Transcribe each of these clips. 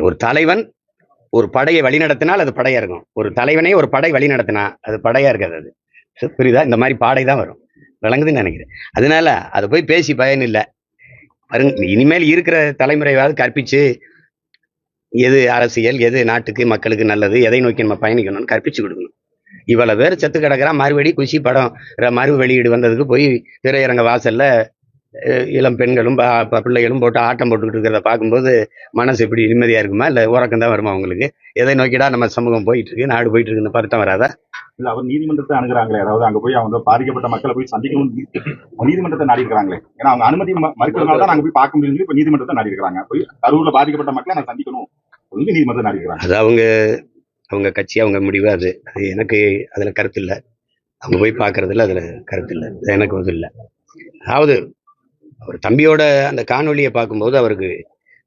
ஒரு தலைவன் ஒரு படையை வழிநடத்தினால் அது படையா இருக்கும். ஒரு தலைவனே ஒரு படை வழிநடத்தினா அது படையா இருக்காது அது. புரியுதா? இந்த மாதிரி பாடை தான் வரும். விளங்குதுன்னு நினைக்கிறேன். அதனால அதை போய் பேசி பயன் இல்லை. பாருங்க இனிமேல் இருக்கிற தலைமுறையாவது கற்பிச்சு எது அரசியல் எது நாட்டுக்கு மக்களுக்கு நல்லது எதை நோக்கி நம்ம பயணிக்கணும்னு கற்பிச்சு கொடுக்கணும். இவ்வளவு பேர் செத்து கிடக்குறான் மறுபடி குஷி படம் மறு வெளியீடு வந்ததுக்கு போய் திரையரங்க வாசல்ல இளம் பெண்களும் பிள்ளைகளும் போட்டு ஆட்டம் போட்டுக்கிட்டு இருக்கிறத பார்க்கும்போது மனசு எப்படி நிம்மதியா இருக்குமா? இல்ல உறக்கம் தான் வருமா உங்களுக்கு? எதை நோக்கிடா நம்ம சமூகம் போயிட்டு இருக்கு நாடு போயிட்டு இருக்குன்னு பருத்தம் வராதா? இல்ல அவர் நீதிமன்றத்தை அணுகுறாங்களே. அதாவது அங்க போய் அவங்க பாதிக்கப்பட்ட மக்களை போய் சந்திக்கணும் நீதிமன்றத்தை நாடி இருக்கிறாங்களே ஏன்னா அவங்க அனுமதி மறுக்கிறதுனால தான் நாங்க போய் பார்க்க முடியும் இப்ப நீதிமன்றத்தை நாடி இருக்கிறாங்க போய் கரூர்ல பாதிக்கப்பட்ட மக்களை நான் சந்திக்கணும் சொல்லி நீதிமன்றத்தை நாடி இருக்கிறாங்க அது அவங்க அவங்க கட்சி அவங்க முடிவு அது. அது எனக்கு அதுல கருத்து இல்லை. அவங்க போய் பார்க்கறதுல அதுல கருத்து இல்லை. எனக்கு அது இல்லை. அதாவது அவர் தம்பியோட அந்த காணொலியை பார்க்கும்போது அவருக்கு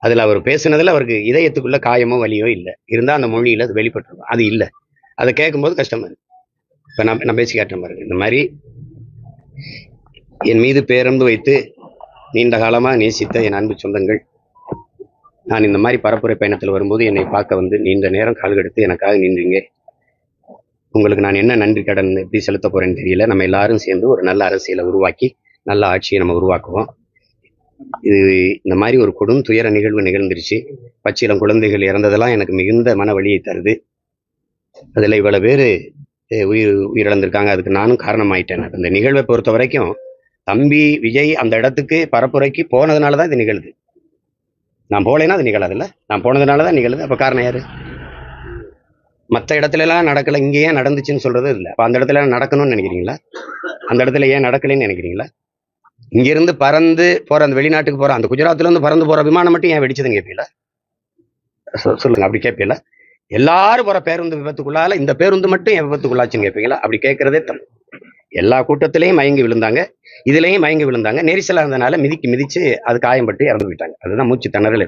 அதில் அவர் பேசினதில் அவருக்கு இதயத்துக்குள்ள காயமோ வலியோ இல்லை. இருந்தால் அந்த மொழியில் அது வெளிப்பட்டிருக்கும் அது இல்லை. அதை கேட்கும்போது கஷ்டமாக இருக்கு. இப்போ நான் நான் பேசி காட்டுற மாதிரி இந்த மாதிரி என் மீது பேரன்பு வைத்து நீண்ட காலமாக நேசித்த என் அன்பு சொந்தங்கள் நான் இந்த மாதிரி பரப்புரை பயணத்தில் வரும்போது என்னை பார்க்க வந்து நீண்ட நேரம் கால் எடுத்து எனக்காக நின்றீங்க. உங்களுக்கு நான் என்ன நன்றி கடன் எப்படி செலுத்த போகிறேன்னு தெரியல. நம்ம எல்லாரும் சேர்ந்து ஒரு நல்ல அரசியலை உருவாக்கி நல்ல ஆட்சியை நம்ம உருவாக்குவோம். இது இந்த மாதிரி ஒரு கொடும் துயர நிகழ்வு நிகழ்ந்துருச்சு. பச்சிலம் குழந்தைகள் இறந்ததெல்லாம் எனக்கு மிகுந்த மன வழியை தருது. அதில் இவ்வளவு பேர் உயிர் உயிரிழந்திருக்காங்க. அதுக்கு நானும் காரணமாயிட்டேன். இந்த நிகழ்வை பொறுத்த வரைக்கும் தம்பி விஜய் அந்த இடத்துக்கு பரப்புரைக்கு போனதுனால தான் இது நிகழுது. நான் போகலைன்னா அது நிகழாதுல்ல? நான் போனதுனால தான் நிகழுது. அப்போ காரணம் யாரு? மற்ற இடத்துல எல்லாம் நடக்கலை. இங்கே ஏன் நடந்துச்சுன்னு சொல்றது இல்லை. அப்போ அந்த இடத்துல எல்லாம் நடக்கணும்னு நினைக்கிறீங்களா? அந்த இடத்துல ஏன் நடக்கலைன்னு நினைக்கிறீங்களா? இங்கிருந்து பறந்து போற அந்த வெளிநாட்டுக்கு போற அந்த குஜராத்ல இருந்து பறந்து போற விமானம் மட்டும் ஏன் வெடிச்சதுன்னு கேட்பீங்களா சொல்லுங்க. அப்படி கேட்பீல எல்லாரும் போற பேருந்து விபத்துக்குள்ளால இந்த பேருந்து மட்டும் என் விபத்துக்குள்ளாச்சுன்னு கேட்பீங்களா அப்படி கேட்கறதே தப்பு எல்லா கூட்டத்திலையும் மயங்கி விழுந்தாங்க. இதுலயும் மயங்கி விழுந்தாங்க. நெரிசலா இருந்தனால மிதிக்கு மிதிச்சு அது காயம்பட்டு இறந்து போயிட்டாங்க. அதுதான் மூச்சு திணறல்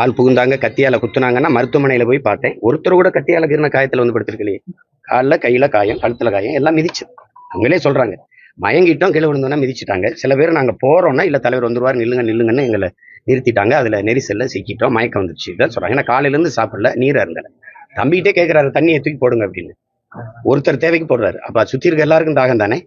ஆள் புகுந்தாங்க கத்தியால குத்துனாங்கன்னா மருத்துவமனையில போய் பார்த்தேன். ஒருத்தர் கூட கத்தியால கிருந்த காயத்துல வந்து படுத்திருக்கலையே. காலில் கையில காயம் கழுத்துல காயம் எல்லாம் மிதிச்சு. அவங்களே சொல்றாங்க. மயங்கிட்டோம் கீழே விழுந்தோம்னா மிதிச்சிட்டாங்க. சில பேர் நாங்க போறோம்னா இல்ல தலைவர் வந்துருவார் நில்லுங்க நில்லுங்கன்னு எங்களை நிறுத்திட்டாங்க. அதுல நெரிசல்ல சிக்கிட்டோம் மயக்கம் வந்துச்சு இதான் சொல்றாங்க. ஏன்னா காலையில இருந்து சாப்பிடல நீராக இருந்தேன் தம்பிகிட்டே கேட்குறாரு தண்ணியை தூக்கி போடுங்க அப்படின்னு. ஒருத்தர் தேவைக்கு போடுறாரு. அப்ப சுத்தி இருக்க எல்லாருக்கும் தாகம் தானே